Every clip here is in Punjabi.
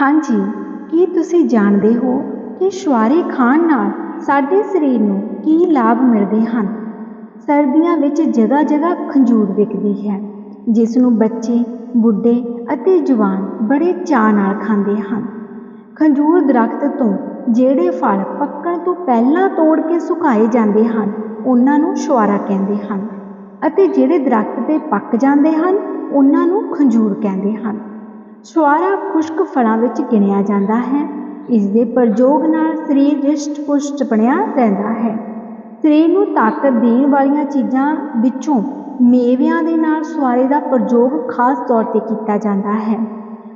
ਹਾਂਜੀ, ਕੀ ਤੁਸੀਂ ਜਾਣਦੇ ਹੋ ਕਿ ਛੁਆਰੇ ਖਾਣ ਨਾਲ ਸਾਡੇ ਸਰੀਰ ਨੂੰ ਕੀ ਲਾਭ ਮਿਲਦੇ ਹਨ? ਸਰਦੀਆਂ ਵਿੱਚ ਜਗ੍ਹਾ ਜਗ੍ਹਾ ਖੰਜੂਰ ਵਿਕਦੀ ਹੈ, ਜਿਸ ਨੂੰ ਬੱਚੇ, ਬੁੱਢੇ ਅਤੇ ਜਵਾਨ ਬੜੇ ਚਾਅ ਨਾਲ ਖਾਂਦੇ ਹਨ। ਖੰਜੂਰ ਦਰਖਤ ਤੋਂ ਜਿਹੜੇ ਫਲ ਪੱਕਣ ਤੋਂ ਪਹਿਲਾਂ ਤੋੜ ਕੇ ਸੁਕਾਏ ਜਾਂਦੇ ਹਨ, ਉਹਨਾਂ ਨੂੰ ਛੁਹਾਰਾ ਕਹਿੰਦੇ ਹਨ ਅਤੇ ਜਿਹੜੇ ਦਰਖਤ ਤੇ ਪੱਕ ਜਾਂਦੇ ਹਨ, ਉਹਨਾਂ ਨੂੰ ਖੰਜੂਰ ਕਹਿੰਦੇ ਹਨ। ਛੁਆਰਾ ਖੁਸ਼ਕ ਫਲਾਂ ਵਿੱਚ ਗਿਣਿਆ ਜਾਂਦਾ ਹੈ। ਇਸ ਦੇ ਪ੍ਰਯੋਗ ਨਾਲ ਸਰੀਰ ਰਿਸ਼ਟ ਪੁਸ਼ਟ ਬਣਿਆ ਰਹਿੰਦਾ ਹੈ। ਸਰੀਰ ਨੂੰ ਤਾਕਤ ਦੇਣ ਵਾਲੀਆਂ ਚੀਜ਼ਾਂ ਵਿੱਚੋਂ ਮੇਵਿਆਂ ਦੇ ਨਾਲ ਛੁਆਰੇ ਦਾ ਪ੍ਰਯੋਗ ਖਾਸ ਤੌਰ 'ਤੇ ਕੀਤਾ ਜਾਂਦਾ ਹੈ।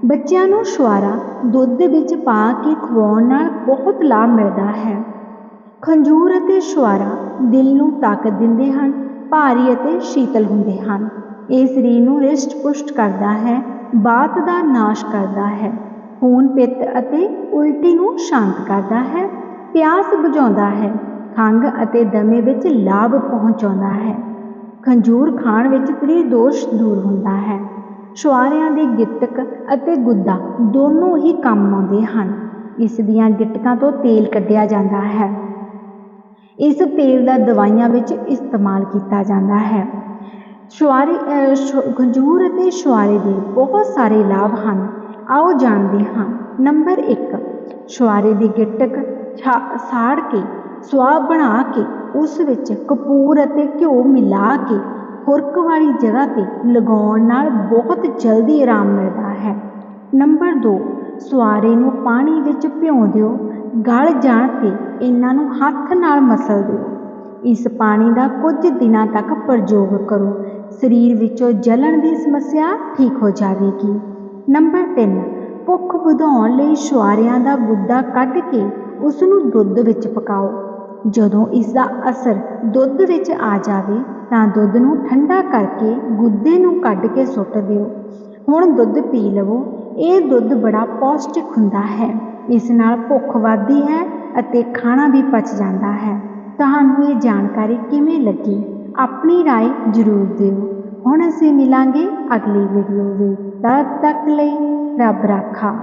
ਬੱਚਿਆਂ ਨੂੰ ਛੁਆਰਾ ਦੁੱਧ ਵਿੱਚ ਪਾ ਕੇ ਖਵਾਉਣ ਨਾਲ ਬਹੁਤ ਲਾਭ ਮਿਲਦਾ ਹੈ। ਖੰਜੂਰ ਅਤੇ ਛੁਆਰਾ ਦਿਲ ਨੂੰ ਤਾਕਤ ਦਿੰਦੇ ਹਨ, ਭਾਰੀ ਅਤੇ ਸ਼ੀਤਲ ਹੁੰਦੇ ਹਨ। ਇਹ ਸਰੀਰ ਨੂੰ ਰਿਸ਼ਟ ਪੁਸ਼ਟ ਕਰਦਾ ਹੈ। ਬਾਤ ਦਾ ਨਾਸ਼ ਕਰਦਾ ਹੈ। ਖੂਨ ਪਿੱਤ ਅਤੇ ਉਲਟੀ ਨੂੰ ਸ਼ਾਂਤ ਕਰਦਾ ਹੈ। ਪਿਆਸ ਬੁਝਾਉਂਦਾ ਹੈ। ਖੰਘ ਅਤੇ ਦਮੇ ਵਿੱਚ ਲਾਭ ਪਹੁੰਚਾਉਂਦਾ ਹੈ। ਖੰਜੂਰ ਖਾਣ ਵਿੱਚ ਤ੍ਰਿਦੋਸ਼ ਦੂਰ ਹੁੰਦਾ ਹੈ। ਛੁਆਰਿਆਂ ਦੀ ਗਿੱਟਕ ਅਤੇ ਗੁੱਦਾ ਦੋਨੋਂ ਹੀ ਕੰਮ ਆਉਂਦੇ ਹਨ। ਇਸ ਦੀਆਂ ਗਿੱਟਕਾਂ ਤੋਂ ਤੇਲ ਕੱਢਿਆ ਜਾਂਦਾ ਹੈ। ਇਸ ਤੇਲ ਦਾ ਦਵਾਈਆਂ ਵਿੱਚ ਇਸਤੇਮਾਲ ਕੀਤਾ ਜਾਂਦਾ ਹੈ। ਛੁਆਰੇ ਖੰਜੂਰ ਅਤੇ ਛੁਆਰੇ ਦੇ ਬਹੁਤ ਸਾਰੇ ਲਾਭ ਹਨ। ਆਓ ਜਾਣਦੇ ਹਾਂ। ਨੰਬਰ 1 ਛੁਆਰੇ ਦੀ ਗਿੱਟਕ ਸਾੜ ਕੇ, ਸੁਆਹ ਬਣਾ ਕੇ, ਉਸ ਵਿੱਚ ਕਪੂਰ ਅਤੇ ਘਿਓ ਮਿਲਾ ਕੇ ਖੁਰਕ ਵਾਲੀ ਜਗ੍ਹਾ ਤੇ ਲਗਾਉਣ ਨਾਲ ਬਹੁਤ ਜਲਦੀ ਆਰਾਮ ਮਿਲਦਾ ਹੈ। ਨੰਬਰ 2 ਸੁਆਰੇ ਨੂੰ ਪਾਣੀ ਵਿੱਚ ਭਿਉਂ ਦਿਓ। ਗਲ ਜਾਣ ਤੇ ਇਹਨਾਂ ਨੂੰ ਹੱਥ ਨਾਲ ਮਸਲ ਦਿਓ। ਇਸ ਪਾਣੀ ਦਾ ਕੁਝ ਦਿਨਾਂ ਤੱਕ ਪ੍ਰਯੋਗ ਕਰੋ। ਸਰੀਰ ਵਿੱਚੋਂ ਜਲਣ ਦੀ ਸਮੱਸਿਆ ਠੀਕ ਹੋ ਜਾਵੇਗੀ। ਨੰਬਰ 3 ਭੁੱਖ ਵਧਾਉਣ ਲਈ ਛੁਆਰਿਆਂ ਦਾ ਗੁੱਦਾ ਕੱਢ ਕੇ ਉਸ ਨੂੰ ਦੁੱਧ ਵਿੱਚ ਪਕਾਓ। ਜਦੋਂ ਇਸ ਦਾ ਅਸਰ ਦੁੱਧ ਵਿੱਚ ਆ ਜਾਵੇ, ਤਾਂ ਦੁੱਧ ਨੂੰ ਠੰਡਾ ਕਰਕੇ ਗੁੱਦੇ ਨੂੰ ਕੱਢ ਕੇ ਸੁੱਟ ਦਿਓ। ਹੁਣ ਦੁੱਧ ਪੀ ਲਵੋ। ਇਹ ਦੁੱਧ ਬੜਾ ਪੌਸ਼ਟਿਕ ਹੁੰਦਾ ਹੈ। ਇਸ ਨਾਲ ਭੁੱਖ ਵੱਧਦੀ ਹੈ ਅਤੇ ਖਾਣਾ ਵੀ ਪਚ ਜਾਂਦਾ ਹੈ। ਤੁਹਾਨੂੰ ਇਹ ਜਾਣਕਾਰੀ ਕਿਵੇਂ ਲੱਗੀ? ਆਪਣੀ رائے ਜ਼ਰੂਰ ਦਿਓ ਹੁਣ ਅਸੀਂ ਮਿਲਾਂਗੇ ਅਗਲੀ ਵੀਡੀਓ ਵਿੱਚ ਤਦ ਤੱਕ ਲਈ ਰੱਬ ਰਾਖਾ